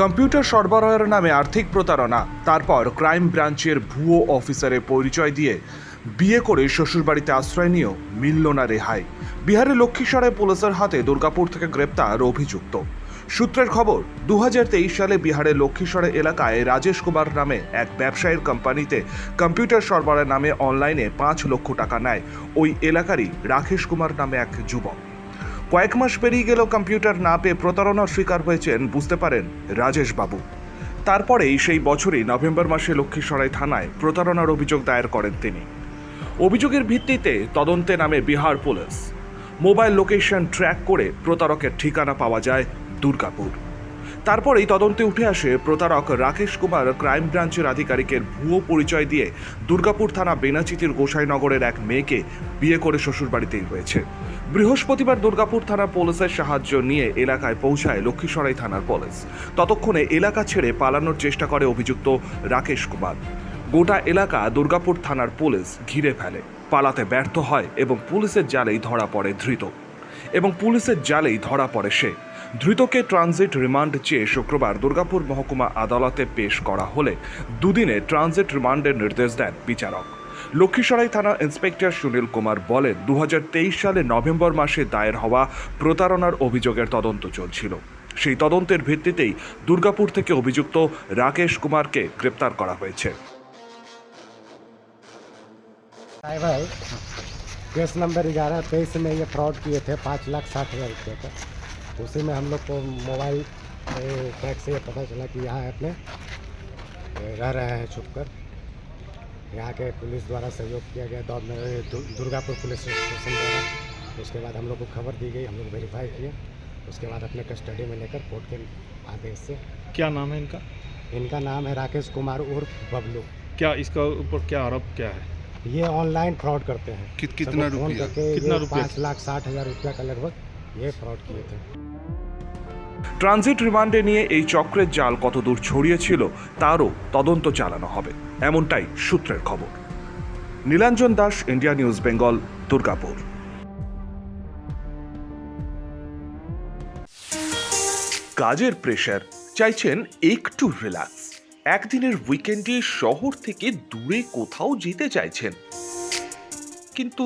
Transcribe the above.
Computer সরবরাহের নামে আর্থিক প্রতারণা, তারপর ক্রাইম ব্রাঞ্চের ভুয়ো অফিসারের পরিচয় দিয়ে বিয়ে করে শ্বশুরবাড়িতে আশ্রয় নিয়েও মিলল না রেহাই। বিহারের লক্ষ্মীসরে পুলিশের হাতে দুর্গাপুর থেকে গ্রেপ্তার অভিযুক্ত। সূত্রের খবর দু হাজার তেইশ সালে বিহারের লক্ষ্মীসরে এলাকায় রাজেশ কুমার নামে এক ব্যবসায়ীর কোম্পানিতে কম্পিউটার সরবরাহের নামে অনলাইনে পাঁচ লক্ষ টাকা নেয়। ওই এলাকারই রাকেশ কুমার নামে এক যুবক। কয়েক মাস পেরিয়ে গেলেও কম্পিউটার না পেয়ে প্রতারণার শিকার হয়েছেন, বুঝতে পারেন রাজেশ বাবু তারপরেই সেই বছরই নভেম্বর মাসে লক্ষ্মীসরাই থানায় প্রতারণার অভিযোগ দায়ের করেন তিনি। অভিযোগের ভিত্তিতে তদন্তে নামে Bihar police. Mobile location track করে প্রতারকের ঠিকানা পাওয়া যায় দুর্গাপুর। তারপরেই তদন্তে উঠে আসে প্রতারক রাকেশ কুমার ক্রাইম ব্রাঞ্চের আধিকারিকের ভুয়ো পরিচয় দিয়ে দুর্গাপুর থানা বেনাচিতির গোসাইনগরের এক মেয়েকে বিয়ে করে শ্বশুরবাড়িতেই হয়েছে। বৃহস্পতিবার দুর্গাপুর থানা পুলিশের সাহায্য নিয়ে এলাকায় পৌঁছায় লক্ষ্মীসরাই থানার পুলিশ। ততক্ষণে এলাকা ছেড়ে পালানোর চেষ্টা করে অভিযুক্ত রাকেশ কুমার। গোটা এলাকা দুর্গাপুর থানার পুলিশ ঘিরে ফেলে। পালাতে ব্যর্থ হয় এবং পুলিশের জালেই ধরা পড়ে ধৃত। এবং পুলিশের জালেই ধরা পড়ে সে। ধৃতকে ট্রানজিট রিমান্ড চেয়ে শুক্রবার দুর্গাপুর মহকুমা আদালতে পেশ করা হলে দুদিনে ট্রানজিট রিমান্ডের নির্দেশ দেন বিচারক লক্ষ্মীসরাই থানা ইন্সপেক্টর সুনীল কুমার বলেন দু সালে নভেম্বর মাসে দায়ের হওয়া প্রতারণার অভিযোগের তদন্ত চলছিল সেই তদন্তের ভিত্তিতেই দুর্গাপুর থেকে অভিযুক্ত রাকেশ কুমারকে গ্রেপ্তার করা হয়েছে ड्राइवर केस नंबर ग्यारह तेईस में ये फ्रॉड किए थे पाँच लाख साठ हज़ार रुपये का उसी में हम लोग को मोबाइल ट्रैक से पता चला कि यहाँ अपने रह रहे हैं छुप कर यहाँ के पुलिस द्वारा सहयोग किया गया दौड़ में दुर्गापुर पुलिस स्टेशन द्वारा। उसके बाद हम लोग को खबर दी गई हम लोग वेरीफाई किए। उसके बाद अपने कस्टडी में लेकर कोर्ट के आदेश से। क्या नाम है इनका? इनका नाम है राकेश कुमार उर्फ़ बबलू। क्या इसका ऊपर क्या आरोप क्या है? ये ऑनलाइन फ्रॉड करते हैं। कित- कितना रुपया? कितना रुपया? पाँच लाख साठ हज़ार रुपया का लगभग ये फ्रॉड किए थे ট্রানজিট রিমান্ডে নিয়ে এই চক্রের জাল কতদূর ছড়িয়েছিল তারও তদন্ত চালানো হবে এমনটাই সূত্রের খবর Nilanjan Das India News Bengal Durgapur কাজের প্রেশার চাইছেন একটু রিল্যাক্স একদিনের উইকেন্ডে শহর থেকে দূরে কোথাও যেতে চাইছেন কিন্তু